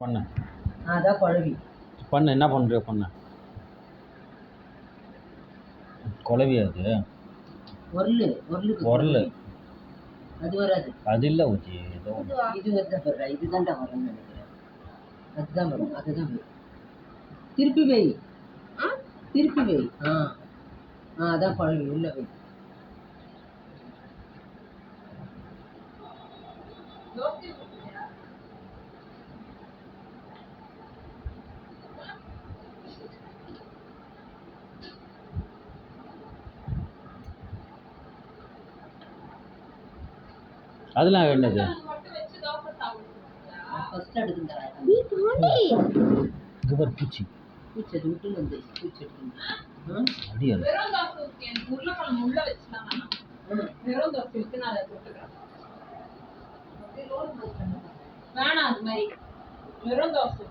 பண்ணு. அதான் குழவி. பண்ணு என்ன பண்ணுறியோ பண்ணு. குழவி அது? உருளு உருளுக்கு உருளு. அது வராது. அது இல்லை ஊச்சி ஏதோ. இது வந்து வர்ற இதுதான்டா வரும்னு நினைக்கிறேன் அதுதான் வரும் அதுதான் வரும். திருப்பி வை. திருப்பி வை. ஆ ஆ அதான் குழவி உள்ள வை அதெல்லாம் என்னது ஃபர்ஸ்ட் எடுத்து தரேன் இது ஒரு பூச்சி பூச்சி அது விட்டு வந்து பூச்சி எடுத்து அடி அது வெறும் தோசை ஊத்தி எனக்கு உருளைக்கிழங்கு உள்ள வச்சுதான் வேணாம். வெறும் தோசை ஊத்தி நான் அதை தொட்டுக்கிறேன். வேணாம் அது மாதிரி வெறும் தோசை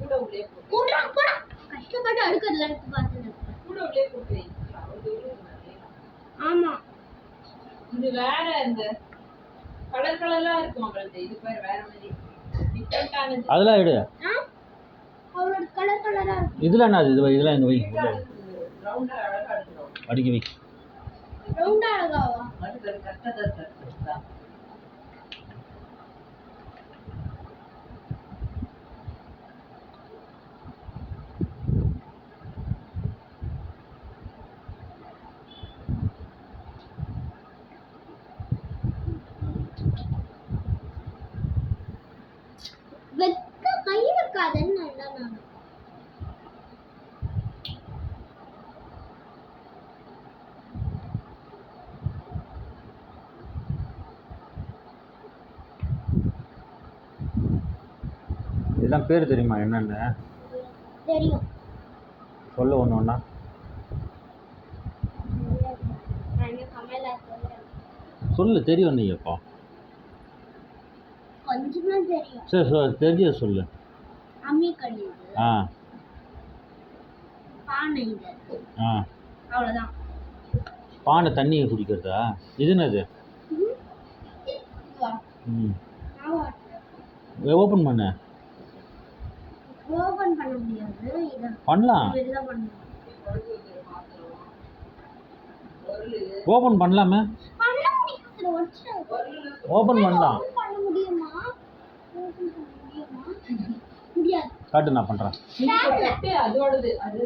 கூட உள்ளே போட்டு போடுறா போடா கஷ்டப்பட்டு அடுக்கிறதுல இருக்கு பார்த்து கூட உள்ளே போட்டு வை. அது ஒரு நிறைய. ஆமா. இது வேற இந்த கலர் கலரா இருக்கும் அவளது. இது பேர் வேற மாதிரி. அதெல்லாம் எடு. இதெல்லாம் என்ன இது இதெல்லாம் இங்கே வை. அடிக்க வை. ரவுண்டா அழகாவா அடுத்து கரெக்டாக தான் கரெக்டாக வெக்க கை வைக்காதன்னு நல்லா நான் இதெல்லாம் பேர் தெரியுமா என்னென்ன? தெரியும். சொல்ல ஒன்று ஒன்றா சொல்லு தெரியும் நீ அப்போ கொஞ்சமா தெரியும். சரி சொல் தெரிஞ்சது சொல்லு. அம்மி கழிவு ஆ. பானை இது. ஆ. அவ்வளவுதான். பானை தண்ணியை குடிக்கிறதா? இது என்னது? ம். ஓப்பன் பண்ணு. ஓபன் பண்ண முடியாது. இதை பண்ணலாம். ஓப்பன் பண்ணலாமே. ஓப்பன் பண்ணலாம். காட்டு நான் பண்ணுறேன் அதோடது அது